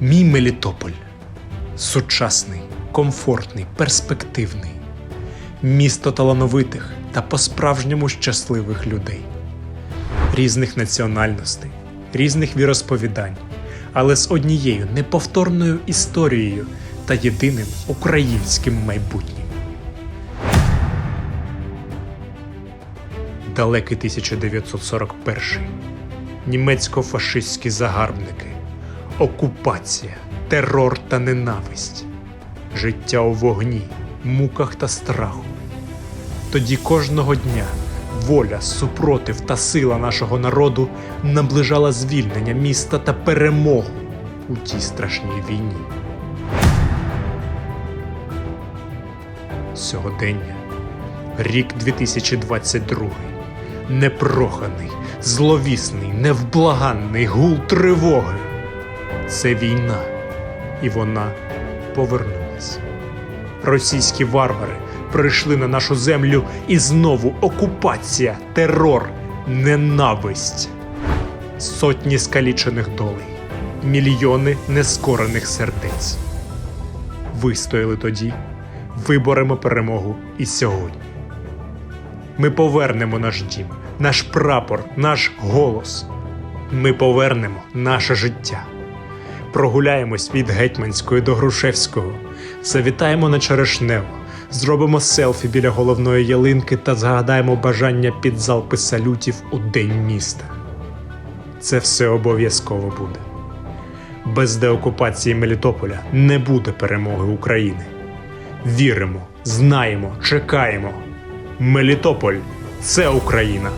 Мій Мелітополь сучасний, комфортний, перспективний. Місто талановитих та по-справжньому щасливих людей, різних національностей, різних віросповідань, але з однією неповторною історією та єдиним українським майбутнім. Далекий 1941. Німецько-фашистські загарбники, окупація, терор та ненависть, життя у вогні, муках та страху. Тоді кожного дня воля, супротив та сила нашого народу наближала звільнення міста та перемогу у тій страшній війні. Сьогодення, рік 2022, непроханий, зловісний, невблаганний гул тривоги. Це війна, і вона повернулась. Російські варвари прийшли на нашу землю і знову окупація, терор, ненависть. Сотні скалічених долей, мільйони нескорених сердець. Вистояли тоді, виборемо перемогу і сьогодні. Ми повернемо наш дім, наш прапор, наш голос. Ми повернемо наше життя. Прогуляємось від Гетьманської до Грушевського, завітаємо на Черешнево, зробимо селфі біля головної ялинки та згадаємо бажання під залпи салютів у день міста. Це все обов'язково буде. Без деокупації Мелітополя не буде перемоги України. Віримо, знаємо, чекаємо. Мелітополь це Україна.